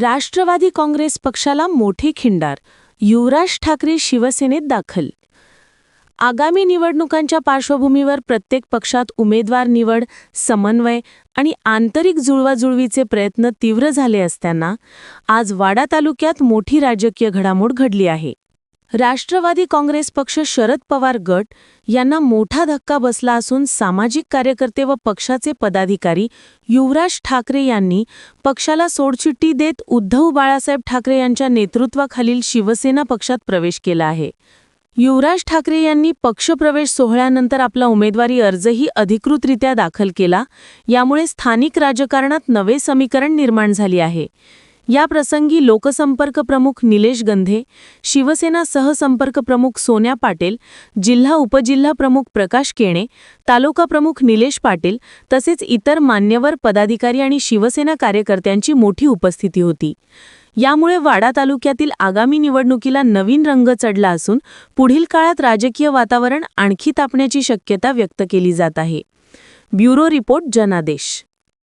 राष्ट्रवादी काँग्रेस पक्षाला मोठे खिंडार युवराज ठाकरे शिवसेनेत दाखल. आगामी निवडणुकांच्या पार्श्वभूमीवर प्रत्येक पक्षात उमेदवार निवड समन्वय आणि आंतरिक जुळवाजुळवीचे प्रयत्न तीव्र झाले असताना आज वाडा तालुक्यात मोठी राजकीय घडामोड घडली आहे. राष्ट्रवादी काँग्रेस पक्ष शरद पवार गट यांना मोठा धक्का बसला असून सामाजिक कार्यकर्ते व पक्षाचे पदाधिकारी युवराज ठाकरे यांनी पक्षाला सोडचिठ्ठी देत उद्धव बाळासाहेब ठाकरे यांच्या नेतृत्वाखालील शिवसेना पक्षात प्रवेश केला आहे. युवराज ठाकरे यांनी पक्षप्रवेश सोहळ्यानंतर आपला उमेदवारी अर्जही अधिकृतरित्या दाखल केला. यामुळे स्थानिक राजकारणात नवे समीकरण निर्माण झाली आहे. या प्रसंगी लोकसंपर्क प्रमुख निलेश गंधे शिवसेना सहसंपर्क प्रमुख सोन्या पाटील जिल्हा उपजिल्हा प्रमुख प्रकाश केणे तालुका प्रमुख निलेश पाटील तसेच इतर मान्यवर पदाधिकारी आणि शिवसेना कार्यकर्त्यांची मोठी उपस्थिती होती. यामुळे वाडा तालुक्यातील आगामी निवडणुकीला नवीन रंग चढला असून पुढील काळात राजकीय वातावरण आणखी तापण्याची शक्यता व्यक्त केली जात आहे. ब्युरो रिपोर्ट जनादेश.